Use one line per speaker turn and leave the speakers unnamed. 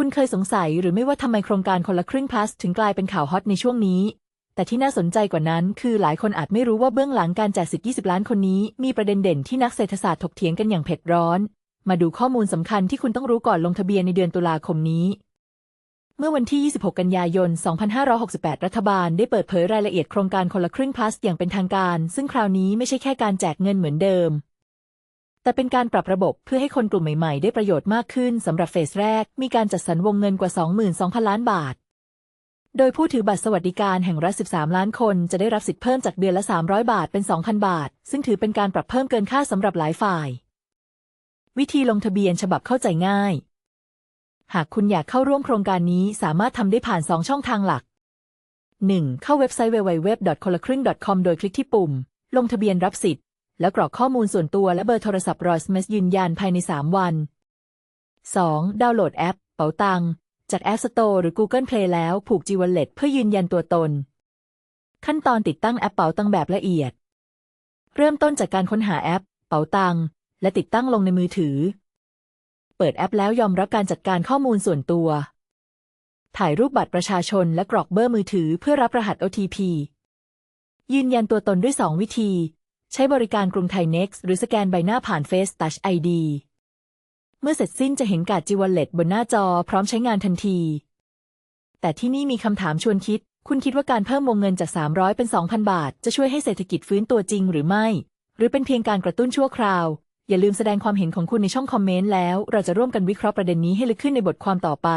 คุณเคยสงสัยหรือไม่ว่าทำไมโครงการคนละครึ่ง plus ถึงกลายเป็นข่าวฮอตในช่วงนี้ แต่ที่น่าสนใจกว่านั้น คือหลายคนอาจไม่รู้ว่าเบื้องหลังการแจกสิทธิ์20 ล้านคนนี้ มีประเด็นเด่นที่นักเศรษฐศาสตร์ถกเถียงกันอย่างเผ็ดร้อน มาดูข้อมูลสำคัญที่คุณต้องรู้ก่อนลงทะเบียนในเดือนตุลาคมนี้ เมื่อวันที่ 26 กันยายน 2568 รัฐบาลได้เปิดเผยรายละเอียดโครงการคนละครึ่ง plus อย่างเป็นทางการ ซึ่งคราวนี้ไม่ใช่แค่การแจกเงินเหมือนเดิม แต่เป็นการปรับระบบเพื่อให้คนกลุ่มใหม่ๆ ได้ประโยชน์มากขึ้นสำหรับเฟสแรก มีการจัดสรรวงเงินกว่า 22,000 ล้านบาท โดยผู้ถือบัตรสวัสดิการแห่งรัฐ 13 ล้านคนจะได้รับสิทธิ์เพิ่มจากเดือนละ 300 บาทเป็น 2,000 บาท ซึ่งถือเป็นการปรับเพิ่มเกินค่าสำหรับหลายฝ่าย วิธีลงทะเบียนฉบับเข้าใจง่าย หากคุณอยากเข้าร่วมโครงการนี้สามารถทำได้ผ่าน 2 ช่องทางหลัก 1. เข้าเว็บไซต์ www.kolakring.com โดยคลิกที่ปุ่ม ลงทะเบียนรับสิทธิ์ แล้วกรอกข้อมูลส่วนตัวและเบอร์โทรศัพท์รอยส์เมสยืนยันภายใน 3 วัน 2. ดาวน์โหลดแอป เป๋าตังจาก App Store หรือ Google Play แล้วผูก G Wallet เพื่อยืนยันตัวตน ขั้นตอนติดตั้งแอปเป๋าตังแบบละเอียด เริ่มต้นจากการค้นหาแอป เป๋าตังและติดตั้งลงในมือถือ เปิดแอปแล้วยอมรับการจัดการข้อมูลส่วนตัว ถ่ายรูปบัตรประชาชนและกรอกเบอร์มือถือเพื่อรับรหัส OTP ยืนยันตัวตนด้วย 2 วิธี ใช้บริการกรุงไทย Next หรือสแกนใบหน้าผ่าน Face Touch ID เมื่อเสร็จสิ้นจะเห็นการ์ดจิวลเล็ตบนหน้าจอพร้อมใช้งานทันที แต่ที่นี่มีคำถามชวนคิด คุณคิดว่าการเพิ่มวงเงินจาก 300 เป็น 2,000 บาท จะช่วยให้เศรษฐกิจฟื้นตัวจริงหรือไม่ หรือเป็นเพียงการกระตุ้นชั่วคราว อย่าลืมแสดงความเห็นของคุณในช่องคอมเมนต์แล้ว เราจะร่วมกันวิเคราะห์ประเด็นนี้ให้ลึกขึ้นในบทความต่อไป